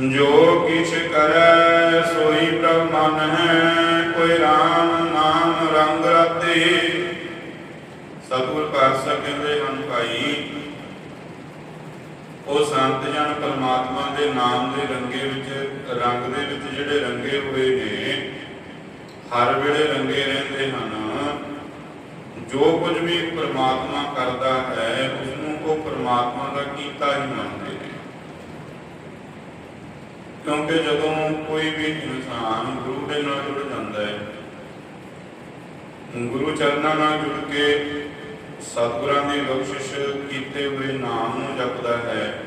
ਜੋ ਕਿਛ ਕਰੈ, ਸੋਈ ਪ੍ਰਭ ਮਨ ਹੈ, ਕੋਈ RAM ਨਾਮ ਰੰਗ ਰਤੇ ਸਤਿਗੁਰ ਪਾਤਸ਼ਾਹ ਕਹਿੰਦੇ ਹਨ ਭਾਈ। ਉਹ ਸੰਤ ਜਨ ਪਰਮਾਤਮਾ ਦੇ ਨਾਮ ਦੇ ਰੰਗੇ ਵਿੱਚ, ਰੰਗ ਦੇ ਵਿੱਚ ਜਿਹੜੇ ਰੰਗੇ ਹੋਏ ਨੇ, ਹਰ ਵੇਲੇ ਰੰਗੇ ਰਹਿੰਦੇ ਹਨ। ਜੋ ਕੁਝ ਵੀ ਪਰਮਾਤਮਾ ਕਰਦਾ ਹੈ ਉਸ ਨੂੰ ਉਹ ਪਰਮਾਤਮਾ ਦਾ ਕੀਤਾ ਹੀ ਮੰਨਦੇ ਕਿਉਂਕਿ ਜਦੋਂ ਕੋਈ ਵੀ ਇਨਸਾਨ ਗੁਰੂ ਦੇ ਨਾਲ ਜੁੜ ਜਾਂਦਾ ਹੈ, ਗੁਰੂ ਚਰਨਾਂ ਨਾਲ ਜੁੜ ਕੇ ਸਤਿਗੁਰਾਂ ਦੀ ਬਖਸ਼ਿਸ਼ ਕੀਤੇ ਹੋਏ ਨਾਮ ਨੂੰ ਜਪਦਾ ਹੈ।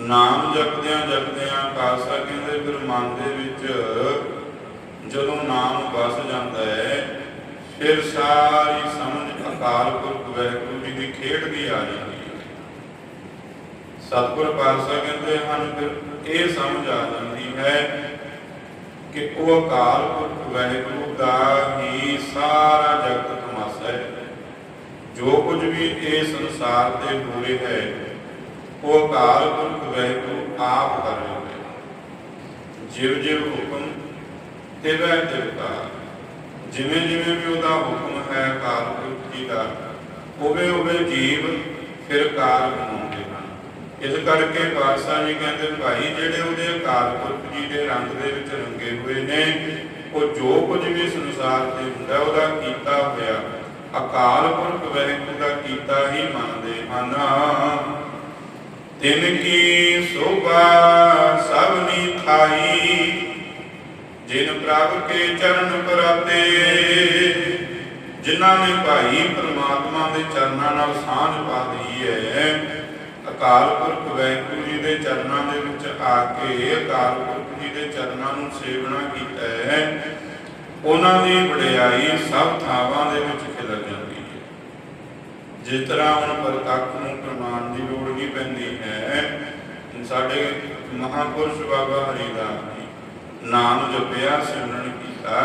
ਨਾਮ ਜਪਦਿਆਂ ਜਪਦਿਆਂ ਖਾਲਸਾ ਕਹਿੰਦੇ ਫਿਰ ਮਨ ਦੇ ਵਿੱਚ ਜਦੋਂ ਨਾਮ ਵਸ ਜਾਂਦਾ ਹੈ, ਫਿਰ ਸਾਰੀ ਸਮਝ ਅਕਾਲ ਪੁਰਖ ਵਾਹਿਗੁਰੂ ਜੀ ਦੀ ਖੇਡ ਦੀ ਆ ਜਾਂਦੀ ਹੈ। ਸਤਿਗੁਰ ਪਾਤਸ਼ਾਹ ਕਹਿੰਦੇ ਹਨ, ਫਿਰ ਇਹ ਸਮਝ ਆ ਜਾਂਦੀ ਹੈ ਕਿ ਉਹ ਅਕਾਲ ਪੁਰਖ ਵਾਹਿਗੁਰੂ ਦਾ ਹੀ ਸਾਰਾ ਜਗਤ ਤਮਾਸ਼ਾ ਹੈ। ਜੋ ਕੁਝ ਵੀ ਇਹ ਸੰਸਾਰ ਤੇ ਹੋ ਰਿਹਾ ਹੈ, ਉਹ ਅਕਾਲ ਪੁਰਖ ਵਾਹਿਗੁਰੂ ਆਪ ਕਰ ਰਿਹਾ ਹੈ। ਜਿਵ ਜਿਵ ਹੁਕਮ ਤੇ ਵੈ ਤਿਵਤਾ ਜਿਵੇਂ ਜਿਵੇਂ ਵੀ ਉਹਦਾ ਹੁਕਮ ਹੈ ਅਕਾਲ ਪੁਰਖ ਜੀ ਦਾ ਉਵੇਂ ਉਵੇਂ ਜੀਵ ਫਿਰ ਕਾਰ ਬਣਾਉਂਦੇ ਇਸ ਕਰਕੇ ਪਾਤਸ਼ਾਹ ਜੀ ਕਹਿੰਦੇ, ਭਾਈ, ਜਿਹੜੇ ਉਹਦੇ ਅਕਾਲ ਪੁਰਖ ਜੀ ਦੇ ਰੰਗ ਦੇ ਵਿੱਚ ਰੰਗੇ ਹੋਏ ਨੇ, ਉਹ ਜੋ ਕੁਝ ਵੀ ਸੰਸਾਰ ਤੇ ਹੁੰਦਾ ਉਹਦਾ ਕੀਤਾ ਹੋਇਆ ਅਕਾਲ ਪੁਰਖ ਵਾਹਿਗੁਰੂ ਦਾ ਕੀਤਾ ਹੀ ਮੰਨਦੇ ਹਨ। ਤਿਨ ਕੀ ਸੋਭਾ ਸਭਨੀ ਖਾਈ ਜਿਨ ਪ੍ਰਭ ਕੇ ਚਰਨ ਪਰਾਤੇ, ਜਿਨ੍ਹਾਂ ਨੇ ਭਾਈ ਪ੍ਰਮਾਤਮਾ ਦੇ ਚਰਨਾਂ ਨਾਲ ਸਾਂਝ ਪਾ ਲਈ ਹੈ ਅਕਾਲ ਪੁਰਖ ਵਾਹਿਗੁਰੂ ਜੀ ਦੇ ਚਰਨਾਂ ਦੇ ਵਿੱਚ ਆ ਕੇ ਅਕਾਲ ਪੁਰਖ ਜੀ ਦੇ ਚਰਨਾਂ ਨੂੰ ਸੇਵਨਾ ਕੀਤਾ ਹੈ। ਉਹਨਾਂ ਦੀ ਵਡਿਆਈ ਸਭ ਥਾਵਾਂ ਦੇ ਵਿੱਚ ਖਿਲਰ ਜਾਂਦੀ ਹੈ। ਜਿਸ ਤਰ੍ਹਾਂ ਹੁਣ ਪ੍ਰਤੱਖ ਨੂੰ ਪ੍ਰਮਾਣ ਦੀ ਲੋੜ ਨਹੀਂ ਪੈਂਦੀ ਹੈ ਸਾਡੇ ਮਹਾਪੁਰਸ਼ ਬਾਬਾ ਹਰੀਦਾਸ ਜੀ ਨਾਮ ਜਪਿਆ, ਸਿਮਰਨ ਕੀਤਾ,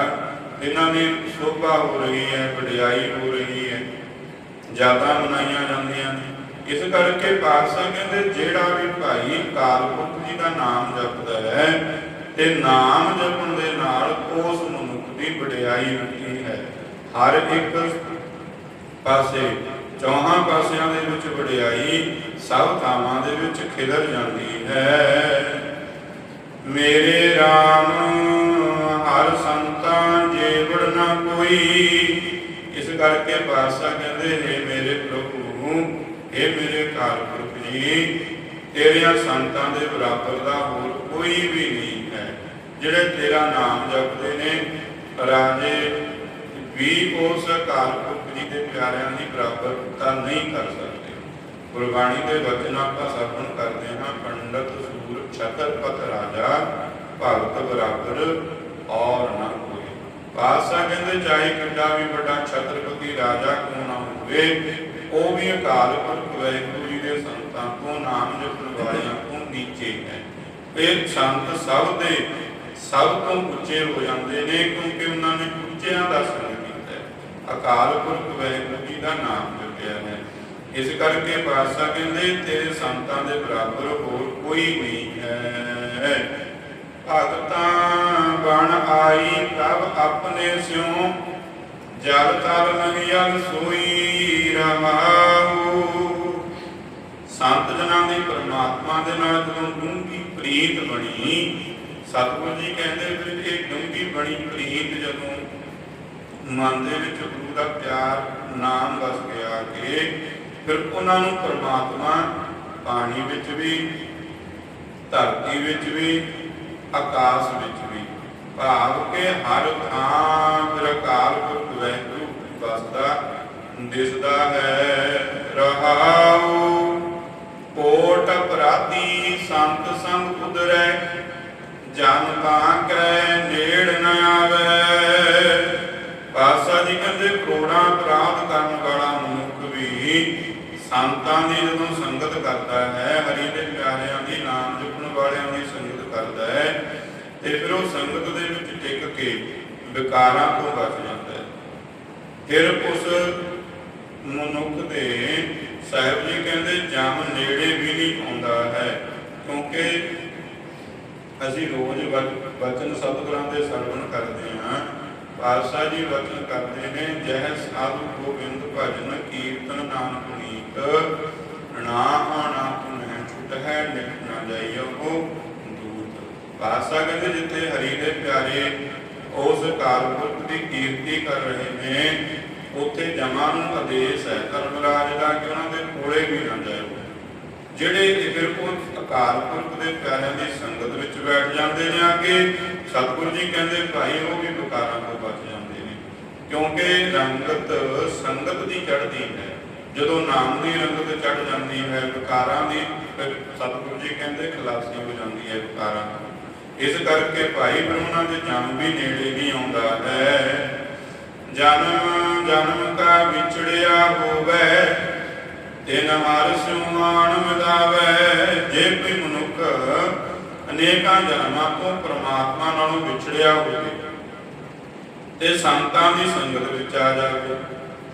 ਇਹਨਾਂ ਦੀ ਸ਼ੋਭਾ ਹੋ ਰਹੀ ਹੈ, ਵਡਿਆਈ ਹੋ ਰਹੀ ਹੈ, ਜ਼ਿਆਦਾ ਮਨਾਈਆਂ ਜਾਂਦੀਆਂ ਨੇ। ਇਸ ਕਰਕੇ ਪਾਤਸ਼ਾਹ ਕਹਿੰਦੇ, ਜਿਹੜਾ ਵੀ ਭਾਈ ਕਾਲ ਜੀ ਦਾ ਨਾਮ ਜਪਦਾ ਹੈ ਤੇ ਨਾਮ ਜਪਣ ਦੇ ਨਾਲ ਉਸ ਮਨੁੱਖ ਦੀ ਵਡਿਆਈ ਹੁੰਦੀ ਹੈ। ਹਰ ਇੱਕ ਪਾਸੇ, ਚੌਹਾਂ ਪਾਸਿਆਂ ਦੇ ਵਿੱਚ ਵਡਿਆਈ ਸਭ ਥਾਵਾਂ ਦੇ ਵਿੱਚ ਖਿਲਰ ਜਾਂਦੀ ਹੈ। ਮੇਰੇ RAM ਹਰ ਸੰਤਾਂ ਜੀਵੜ ਨਾ ਕੋਈ। ਇਸ ਕਰਕੇ ਪਾਤਸ਼ਾਹ ਕਹਿੰਦੇ ਨੇ ਮੇਰੇ ਪ੍ਰਭੂ ਇਹ ਮੇਰੇ ਕਾਲਪੁਰਖ ਜੀ, ਤੇਰਿਆਂ ਸੰਤਾਂ ਦੇ ਬਰਾਬਰ ਦਾ ਹੋਰ ਕੋਈ ਵੀ ਨਹੀਂ ਹੈ। ਜਿਹੜੇ ਤੇਰਾ ਨਾਮ ਜਪਦੇ ਨੇ, ਰਾਜੇ, ਵੀ ਉਸ ਕਾਲਪੁਰਖ ਜੀ ਦੇ ਪਿਆਰਿਆਂ ਦੀ ਬਰਾਬਰਤਾ ਨਹੀਂ ਕਰ ਸਕਦੇ। ਗੁਰਬਾਣੀ ਦੇ ਵਚਨ ਆਪਾਂ ਸਰਵਣ ਕਰਦੇ ਹਾਂ, ਪੰਡਤ ਸੂਰ ਛਤਰਪਤ ਰਾਜਾ, ਭਗਤ ਬਰਾਬਰ ਔਰ ਨਾ ਕੋਈ। ਪਾਤਸ਼ਾਹ ਕਹਿੰਦੇ, ਚਾਹੇ ਕਿੰਨਾ ਵੀ ਵੱਡਾ ਛਤਰਪਤੀ ਰਾਜਾ ਕਿਉਂ ਨਾ ਹੋਵੇ ਉਹ ਵੀ ਅਕਾਲ ਪੁਰਖ ਵਾਹਿਗੁਰੂ ਜੀ ਦੇ ਸੰਤਾਂ ਤੋਂ ਨਾਮ ਜਪਣ ਵਾਲਿਆਂ ਤੋਂ ਨੀਚੇ ਹੈ। ਇਹ ਸੰਤ ਸਭ ਦੇ ਸਭ ਤੋਂ ਉੱਚੇ ਹੋ ਜਾਂਦੇ ਨੇ ਕਿਉਂਕਿ ਉਹਨਾਂ ਨੇ ਉੱਚਿਆਂ ਦਾ ਸੰਗ ਕੀਤਾ ਹੈ। ਅਕਾਲ ਪੁਰਖ ਵਾਹਿਗੁਰੂ ਜੀ ਦਾ ਨਾਮ ਜਪਿਆ ਹੈ। ਇਸ ਕਰਕੇ ਪਾਤਸ਼ਾਹ ਕਹਿੰਦੇ, ਤੇਰੇ ਸੰਤਾਂ ਦੇ ਬਰਾਬਰ ਹੋਰ ਕੋਈ ਨਹੀਂ ਹੈ। ਭਗਤਾਂ ਬਣ ਆਈ ਪ੍ਰਭ ਆਪਣੇ ਸਿਉ ਜਲ ਤਲ ਨਹੀਂ ਸੋਈ ਰਹਾਉ ਸੰਤ ਜਨਾਂ ਦੀ ਪਰਮਾਤਮਾ ਦੇ ਨਾਲ ਜਦੋਂ ਡੂੰਘੀ ਪ੍ਰੀਤ ਬਣੀ, ਸਤਿਗੁਰੂ ਜੀ ਕਹਿੰਦੇ ਵੀ ਇਹ ਡੂੰਘੀ ਬਣੀ ਪ੍ਰੀਤ ਜਦੋਂ ਮਨ ਦੇ ਵਿੱਚ ਗੁਰੂ ਦਾ ਪਿਆਰ ਨਾਮ ਵਸ ਗਿਆ ਕਿ ਫਿਰ ਉਹਨਾਂ ਨੂੰ ਪਰਮਾਤਮਾ ਪਾਣੀ ਵਿੱਚ ਵੀ, ਧਰਤੀ ਵਿੱਚ ਵੀ, ਆਕਾਸ਼ ਵਿੱਚ ਵੀ ਭਾਵ ਕੇ ਹਰ ਥਾਂ ਫਿਰ ਅਕਾਲ ਪੁਰਖ ਵਾਹਿਗੁਰੂ ਵਸਦਾ, ਦਿਸਦਾ ਹੈ, ਰਹਾਉ। ਕੋਟ ਅਪਰਾਧੀ ਸੰਤ ਸੰਗ ਉਦਰੈ ਜਨ ਤਾਂ ਕੈ ਨੇੜ ਨ ਆਵੇ। ਪਾਸਾ ਜੀ ਕਹਿੰਦੇ ਕਰੋੜਾਂ ਅਪਰਾਧ ਕਰਨ ਵਾਲਾ ਮਨੁੱਖ ਵੀ ਸੰਤਾਂ ਦੀ ਜਦੋਂ ਸੰਗਤ ਕਰਦਾ ਹੈ, ਹਰੀ ਦੇ ਪਿਆਰਿਆਂ ਦੀ ਨਾਮ ਤੇ ਫਿਰ ਉਹ ਸੰਗਤ ਦੇ ਵਿੱਚ ਟਿਕ ਕੇ ਵਿਕਾਰਾਂ ਤੋਂ ਬਚ ਜਾਂਦਾ ਹੈ। ਫਿਰ ਉਸ ਮਨੁੱਖ ਦੇ ਸਾਹਿਬ ਜੀ ਕਹਿੰਦੇ, ਜਮ ਨੇੜੇ ਵੀ ਨਹੀਂ ਆਉਂਦਾ ਹੈ, ਕਿਉਂਕਿ ਅਸੀਂ ਰੋਜ਼ ਵਚਨ ਸਤਿਗੁਰਾਂ ਦੇ ਸਰਵਣ ਕਰਦੇ ਹਾਂ। ਪਾਤਸ਼ਾਹ ਜੀ ਵਚਨ ਕਰਦੇ ਨੇ, ਜਹ ਸਾਧੂ ਗੋਬਿੰਦ ਭਜਨ ਕੀਰਤਨ ਨਾਮ ਪੁਨੀਤ, ਨਾ ਆਣਾ ਤੁਮਹਿ ਛੁਟ ਹੈ ਨਿਕ ਨਾ ਜਾਈਓ। ਪਾਤਸ਼ਾਹ ਕਹਿੰਦੇ ਜਿੱਥੇ ਹਰੀ ਦੇ ਪਿਆਰੇ ਉਸ ਕਾਲਪੁਰਖ ਦੀ ਕੀਰਤੀ ਕਰ ਰਹੇ ਨੇ, ਉੱਥੇ ਜਮਾਂ ਨੂੰ ਆਦੇਸ਼ ਹੈ, ਧਰਮਰਾਜ ਦਾ ਕਿ ਉਹਨਾਂ ਦੇ ਕੋਲੇ ਵੀ ਨਾ ਜਾਇਓ ਜਿਹੜੇ ਫਿਰ ਅਕਾਲ ਪੁਰਖ ਦੇ ਪਿਆਰਿਆਂ ਦੀ ਸੰਗਤ ਵਿੱਚ ਬੈਠ ਜਾਂਦੇ ਨੇ ਆ ਸਤਿਗੁਰੂ ਜੀ ਕਹਿੰਦੇ, ਭਾਈ, ਉਹ ਵੀ ਵਿਕਾਰਾਂ ਤੋਂ ਬਚ ਜਾਂਦੇ ਨੇ। ਕਿਉਂਕਿ ਰੰਗਤ ਸੰਗਤ ਦੀ ਚੜ੍ਹਦੀ ਹੈ। ਜਦੋਂ ਨਾਮ ਦੀ ਰੰਗਤ ਚੜ ਜਾਂਦੀ ਹੈ, ਵਿਕਾਰਾਂ ਦੀ ਸਤਿਗੁਰੂ ਜੀ ਕਹਿੰਦੇ, ਖਲਾਸੀ ਹੋ ਜਾਂਦੀ ਹੈ ਵਿਕਾਰਾਂ ਤੋਂ। ਇਸ ਕਰਕੇ ਭਾਈ ਫਿਰ ਦੇ ਜਨਮ ਵੀ ਨੇੜੇ ਨਹੀਂ ਆਉਂਦਾ ਹੈ। ਜਨਮ ਜਨਮ ਕਾ ਵਿਛੜਿਆ ਹੋਵੇ, ਤਿਨ ਹਰ ਸੁਮਾਨ ਮਿਲਾਵੇ ਜੇ ਕੋਈ ਮਨੁੱਖ ਅਨੇਕਾਂ ਜਨਮਾਂ ਤੋਂ ਪ੍ਰਮਾਤਮਾ ਨਾਲੋਂ ਵਿਛੜਿਆ ਹੋਵੇ, ਤੇ ਸੰਤਾਂ ਦੀ ਸੰਗਤ ਵਿੱਚ ਆ ਜਾਵੇ,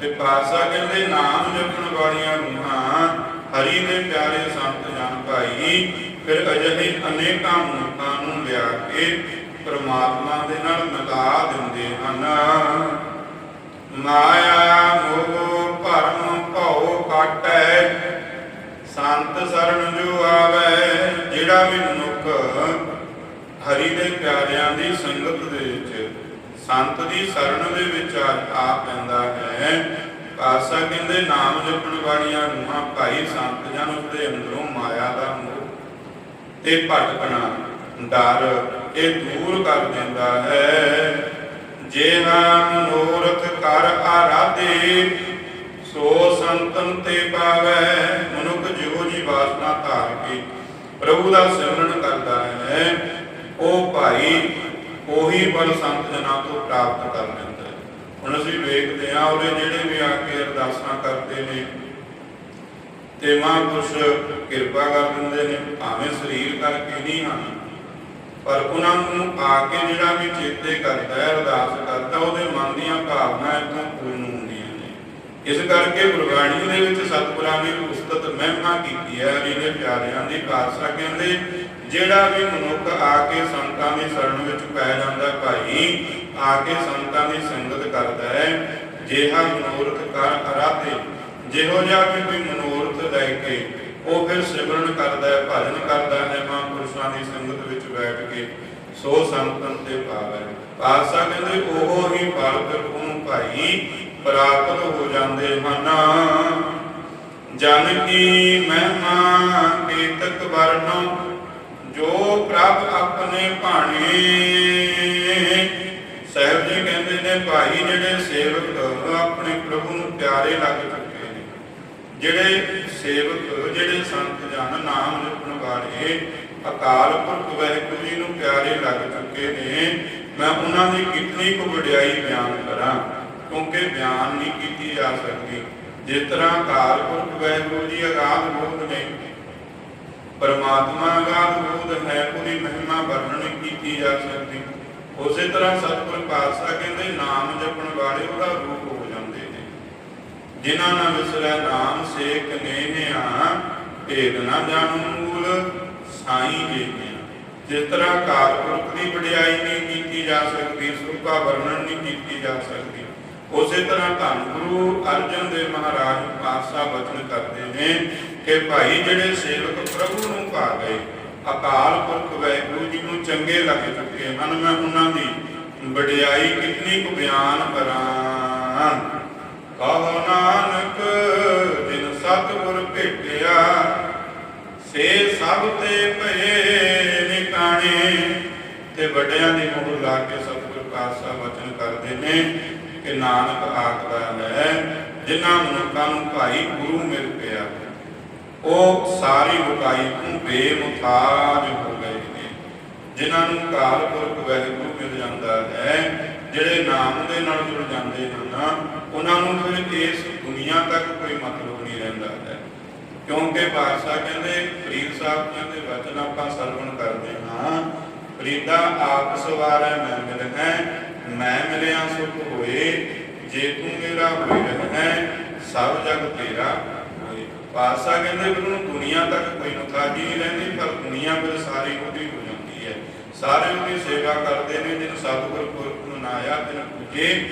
ਤੇ ਪਾਸਾ ਕਹਿੰਦੇ, ਨਾਮ ਜਪਣ ਵਾਲੀਆਂ ਰੂਹਾਂ, ਹਰੀ ਦੇ ਪਿਆਰੇ ਸੰਤ ਜਨ ਭਾਈ ਫਿਰ ਅਜਿਹੇ ਅਨੇਕਾਂ ਮਨੁੱਖਾਂ ਨੂੰ ਲਿਆ ਕੇ ਪ੍ਰਮਾਤਮਾ ਦੇ ਨਾਲ ਮਿਲਾ ਦਿੰਦੇ ਹਨ। ਮਾਇਆ ਮੋਹ ਭਰਮ ਭਉ ਕਾਟੈ, ਸੰਤ ਸਰਣ ਜੋ ਆਵੇ, ਜਿਹੜਾ ਵੀ ਮਨੁੱਖ ਹਰੀ ਦੇ ਪਿਆਰਿਆਂ ਦੀ ਸੰਗਤ ਦੇ ਵਿੱਚ, ਸੰਤ ਦੀ ਸਰਨ ਦੇ ਵਿੱਚ ਆ ਆ ਪੈਂਦਾ ਹੈ। ਪਾਸਾ ਕਹਿੰਦੇ, ਨਾਮ ਜਪਣ ਵਾਲੀਆਂ ਰੂਹਾਂ ਭਾਈ ਸੰਤ ਜਨ ਉਸਦੇ ਅੰਦਰੋਂ ਮਾਇਆ ਦਾ ਮੋਹ ਤੇ ਭਟਕਣਾ ਡਰ, ਇਹ ਦੂਰ ਕਰ ਦਿੰਦਾ ਹੈ। ਜਿਹਾ ਮਨੋਰਥ ਕਰ ਆਰਾਧੇ, ਸੋ ਸੰਤਨ ਤੇ ਪਾਵੈ। ਮਨੁੱਖ ਜਿਹੋ ਜੀ ਵਾਸਨਾ ਧਾਰ ਕੇ ਪ੍ਰਭੂ ਦਾ ਸਿਮਰਨ ਕਰਦਾ ਹੈ, ਉਹ ਭਾਈ ਉਹੀ ਬਲ ਸੰਤ ਜਨਾਂ ਤੋਂ ਪ੍ਰਾਪਤ ਕਰ ਲੈਂਦਾ ਹੈ। ਹੁਣ ਅਸੀਂ ਵੇਖਦੇ ਹਾਂ ਉਹਦੇ ਜਿਹੜੇ ਵੀ ਆ ਕੇ ਅਰਦਾਸਾਂ ਕਰਦੇ ਨੇ ਤੇ ਮਹਾਂਪੁਰਸ਼ ਕਿਰਪਾ ਕਰ ਦਿੰਦੇ ਨੇ, ਭਾਵੇਂ ਸਰੀਰ ਕਰਕੇ ਨਹੀਂ ਹਨ ਪਰ ਉਹਨਾਂ ਨੂੰ ਆ ਕੇ ਜਿਹੜਾ ਵੀ ਚੇਤੇ ਕਰਦਾ ਹੈ, ਅਰਦਾਸ ਕਰਦਾ, ਉਹਦੇ ਮਨ ਦੀਆਂ ਭਾਵਨਾਵਾਂ ਇਤੋਂ ਪੂਰਨ ਹੁੰਦੀਆਂ ਨੇ। ਇਸ ਕਰਕੇ ਗੁਰਬਾਣੀ ਦੇ ਵਿੱਚ ਸਤਿਗੁਰਾਂ ਨੇ ਉਸਤਤ ਮਹਿਮਾ ਕੀਤੀ ਹੈ ਹਰੀ ਦੇ ਪਿਆਰਿਆਂ ਦੀ ਪਾਤਸ਼ਾਹ ਕਹਿੰਦੇ, ਜਿਹੜਾ ਵੀ ਮਨੁੱਖ ਆ ਕੇ ਸੰਤਾਂ ਦੀ ਸ਼ਰਨ ਵਿੱਚ ਪੈ ਜਾਂਦਾ ਭਾਈ, ਆ ਕੇ ਸੰਤਾਂ ਦੀ ਸੰਗਤ ਕਰਦਾ ਹੈ। ਜਿਹਾ ਮਨੋਰਥ ਕਰ ਅਰਾਧੇ, ਜਿਹੋ ਜਿਹਾ ਕੋਈ ਮਨੋਰਥ ਲੈ ਕੇ ਉਹ ਫਿਰ ਸਿਮਰਨ ਕਰਦਾ ਹੈ, ਭਜਨ ਕਰਦਾ ਹੈ ਮਹਾਂਪੁਰਸ਼ਾਂ ਦੀ ਸੰਗਤ ਵਿੱਚ ਬੈਠ ਕੇ ਸੋ ਸੰਤਨ ਤੇ ਪਾਵੈ ਪਾਤਸ਼ਾਹ ਕਹਿੰਦੇ, ਉਹ ਹੀ ਫਲ ਫਿਰ ਭਾਈ ਪ੍ਰਾਪਤ ਹੋ ਜਾਂਦੇ ਹਨ। ਜਨ ਕੀ ਮਹਿਮਾ ਕੀਤਕ ਵਰਨੋ ਜੋ ਪ੍ਰਭ ਆਪਣੇ ਭਾਣੇ। ਸਾਹਿਬ ਜੀ ਕਹਿੰਦੇ ਨੇ, ਭਾਈ ਜਿਹੜੇ ਸੇਵਕ, ਆਪਣੇ ਪ੍ਰਭੂ ਨੂੰ ਪਿਆਰੇ ਲੱਗ ਚੁੱਕੇ ਜਿਹੜੇ ਸੇਵਕ, ਜਿਹੜੇ ਸੰਤ ਜਨ ਨਾਮ ਜਪਣ ਵਾਲੇ, ਅਕਾਲ ਪੁਰਖ ਵਾਹਿਗੁਰੂ ਜੀ ਨੂੰ ਪਿਆਰੇ ਲੱਗ ਚੁੱਕੇ ਨੇ, ਮੈਂ ਉਹਨਾਂ ਦੀ ਕਿੰਨੀ ਕੁ ਵਡਿਆਈ ਬਿਆਨ ਕਰਾਂ, ਕਿਉਂਕਿ ਬਿਆਨ ਨਹੀਂ ਕੀਤੀ ਜਾ ਸਕਦੀ। ਜਿਸ ਤਰ੍ਹਾਂ ਅਕਾਲ ਪੁਰਖ ਵਾਹਿਗੁਰੂ ਜੀ ਅਗਾਧ ਬੋਧ ਨੇ, ਪਰਮਾਤਮਾ ਅਗਾਧ ਬੋਧ ਹੈ, ਉਹਦੀ ਮਹਿਮਾ ਵਰਣਨ ਕੀਤੀ ਜਾ ਸਕਦੀ। ਉਸੇ ਤਰ੍ਹਾਂ ਸਤਿਗੁਰ ਪਾਤਸ਼ਾਹ ਕਹਿੰਦੇ, ਨਾਮ ਜਪਣ ਵਾਲੇ ਉਹਦਾ ਰੂਪ ਜਿਨ੍ਹਾਂ ਨਾਲ ਵਿਸਰੈ ਨਾਮ ਸੇਖ ਨੇਹਿਆ ਭੇਦ ਨਾ ਜਾਣੂ ਮੂਲ, ਸਾਈ ਜੀਆਂ ਜਿਸ ਤਰ੍ਹਾਂ ਕਾਲ ਦੀ ਵਡਿਆਈ ਨਹੀਂ ਕੀਤੀ ਜਾ ਸਕਦੀ ਸੁਭਾ ਵਰਣਨ ਨਹੀਂ ਕੀਤੀ ਜਾ ਸਕਦੀ, ਉਸੇ ਤਰ੍ਹਾਂ ਧੰਨ ਗੁਰੂ ਅਰਜਨ ਦੇਵ ਮਹਾਰਾਜ ਪਾਤਸ਼ਾਹ ਬਚਨ ਕਰਦੇ ਨੇ ਕਿ ਭਾਈ ਜਿਹੜੇ ਸੇਵਕ ਪ੍ਰਭੂ ਨੂੰ ਪਾ ਗਏ, ਅਕਾਲ ਪੁਰਖ ਵਾਹਿਗੁਰੂ ਜੀ ਨੂੰ ਚੰਗੇ ਲੱਗ ਚੁੱਕੇ ਹਨ, ਮੈਂ ਉਹਨਾਂ ਦੀ ਵਡਿਆਈ ਕਿੰਨੀ ਕੁ ਬਿਆਨ ਕਰਾਂ। ਕਹੋ ਨਾਨਕ ਭੇਟਿਆ ਸੇ ਸਭ ਤੇ ਭਏ ਨਿਕਾਣੇ ਤੇ ਵੱਡਿਆਂ ਦੀ ਮੋਹਰ ਲਾ ਕੇ ਸਤਿਗੁਰ ਪਾਤਸ਼ਾਹ ਵਚਨ ਕਰਦੇ ਨੇ ਕਿ ਨਾਨਕ ਆਖਦਾ ਹੈ ਜਿਨ੍ਹਾਂ ਮਨੁੱਖਾਂ ਨੂੰ ਭਾਈ ਗੁਰੂ ਮਿਲ ਪਿਆ। ਉਹ ਸਾਰੀ ਬੁਕਾਈ ਤੋਂ ਬੇਮੁਤਾਜ ਹੋ ਗਏ ਨੇ। ਜਿਨ੍ਹਾਂ ਨੂੰ ਕਾਲ ਪੁਰਖ ਵਾਹਿਗੁਰੂ ਮਿਲ ਜਾਂਦਾ ਹੈ, ਜਿਹੜੇ ਨਾਮ ਦੇ ਨਾਲ ਜੁੜ ਜਾਂਦੇ ਹਨ, ਉਹਨਾਂ ਨੂੰ ਫਿਰ ਇਸ ਦੁਨੀਆ ਤੱਕ ਕੋਈ ਮਤਲਬ ਨਹੀਂ ਰਹਿੰਦਾ ਹੈ। ਕਿਉਂਕਿ ਬਾਦਸ਼ਾਹ ਕਹਿੰਦੇ, ਫਰੀਦ ਸਾਹਿਬ ਜੀ ਦੇ ਵਚਨ ਆਪਾਂ ਸਰਵਣ ਕਰਦੇ ਹਾਂ। ਫਰੀਦਾ, ਆਪ ਸਵਾਰੈ ਮੈਂ ਮਿਲ ਹੈ। ਮੈਂ ਮਿਲਿਆ ਸੁਖ ਹੋਏ, ਜੇ ਤੂੰ ਮੇਰਾ ਹੋਈ ਰਹਿ ਸਭ ਜਗ ਤੇਰਾ ਹੋਏ। ਕਹਿੰਦੇ ਵੀ ਉਹਨੂੰ ਦੁਨੀਆ ਤੱਕ ਕੋਈ ਮੁਤਾਜੀ ਨਹੀਂ ਰਹਿੰਦੀ, ਪਰ ਦੁਨੀਆ ਫਿਰ ਸਾਰੀ ਉਹਦੀ ਹੋ ਜਾਂਦੀ ਹੈ। ਸਾਰੇ ਉਹਦੀ ਸੇਵਾ ਕਰਦੇ ਨੇ, ਜਿਨ ਸਤਿਗੁਰ ਪੁਰਖ ਮਨਾਇਆ ਤਿਨ ਪੂਜੇ,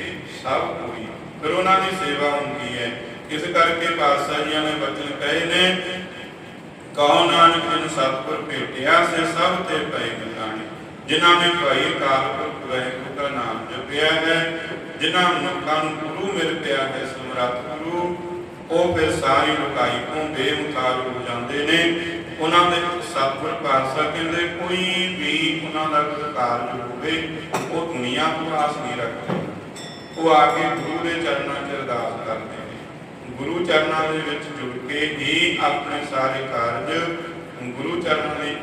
ਸਭ ਹੋਈ ਫਿਰ ਉਹਨਾਂ ਦੀ ਸੇਵਾ ਹੁੰਦੀ ਹੈ। ਇਸ ਕਰਕੇ ਪਾਤਸ਼ਾਹ ਜੀਆਂ ਨੇ ਬਚਨ ਕਹੇ ਨੇ। ਕਉ ਨਾਨਕ ਜਿਨ ਸਤਿਗੁਰ ਭੇਟਿਆ, ਸੇ ਸਭ ਤੇ ਪਏ ਮਿਲਾਣੇ ਜਿਨ੍ਹਾਂ ਨੇ ਭਾਈ ਅਕਾਲ ਪੁਰਖ ਵਾਹਿਗੁਰੂ ਦਾ ਨਾਮ ਜਪਿਆ ਹੈ, ਜਿਨ੍ਹਾਂ ਮਨੁੱਖਾਂ ਨੂੰ ਗੁਰੂ ਮਿਲ ਪਿਆ ਹੈ, ਸਮਰੱਥ ਗੁਰੂ, ਉਹ ਫਿਰ ਸਾਰੀ ਲੁਕਾਈ ਤੋਂ ਬੇਮੁਖਾਰ ਹੋ ਜਾਂਦੇ ਨੇ। ਉਹਨਾਂ ਦੇ ਸਤਿਗੁਰ ਪਾਤਸ਼ਾਹ ਕਹਿੰਦੇ, ਕੋਈ ਵੀ ਉਹਨਾਂ ਦਾ ਕਾਰਜ ਹੋਵੇ, ਉਹ ਦੁਨੀਆ ਤੋਂ ਆਸ ਨਹੀਂ ਰੱਖਦੇ। ਉਹ ਆ ਕੇ ਗੁਰੂ ਦੇ ਚਰਨਾਂ 'ਚ ਅਰਦਾਸ ਗੁਰੂ ਚਰਨਾਂ ਦੇ ਵਿੱਚ ਜੁੜ ਕੇ ਹੀ ਆਪਣੇ ਸਾਰੇ ਕਾਰਜ ਗੁਰੂ ਚਰਨਾਂ ਦੀ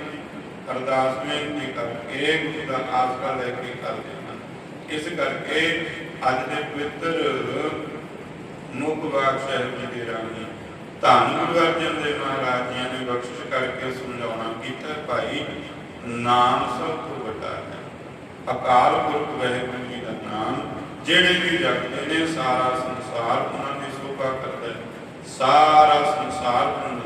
ਅਰਦਾਸ ਬੇਨਤੀ ਕਰਕੇ ਗੁਰੂ ਦਾ ਆਸਰਾ ਲੈ ਕੇ ਕਰਦੇ ਹਨ। ਇਸ ਕਰਕੇ ਅੱਜ ਦੇ ਪਵਿੱਤਰ ਮੁਖ ਸਾਹਿਬ ਜੀ ਦੇ ਰਾਹੀਂ ਧੰਨ ਗੁਰੂ ਅਰਜਨ ਦੇਵ ਮਹਾਰਾਜ ਜੀ ਨੇ ਬਖਸ਼ਿਸ਼ ਕਰਕੇ ਸਮਝਾਉਣਾ ਕੀਤਾ, ਭਾਈ, ਨਾਮ ਸਭ ਤੋਂ ਵੱਡਾ ਹੈ। ਅਕਾਲ ਪੁਰਖ ਵਾਹਿਗੁਰੂ ਜੀ ਦਾ ਨਾਮ, ਜਿਹੜੇ ਵੀ ਜਗਦੇ ਨੇ, ਸਾਰਾ ਸੰਸਾਰ ਉਹਨਾਂ ਦੀ ਸੋਭਾ ਕਰਦਾ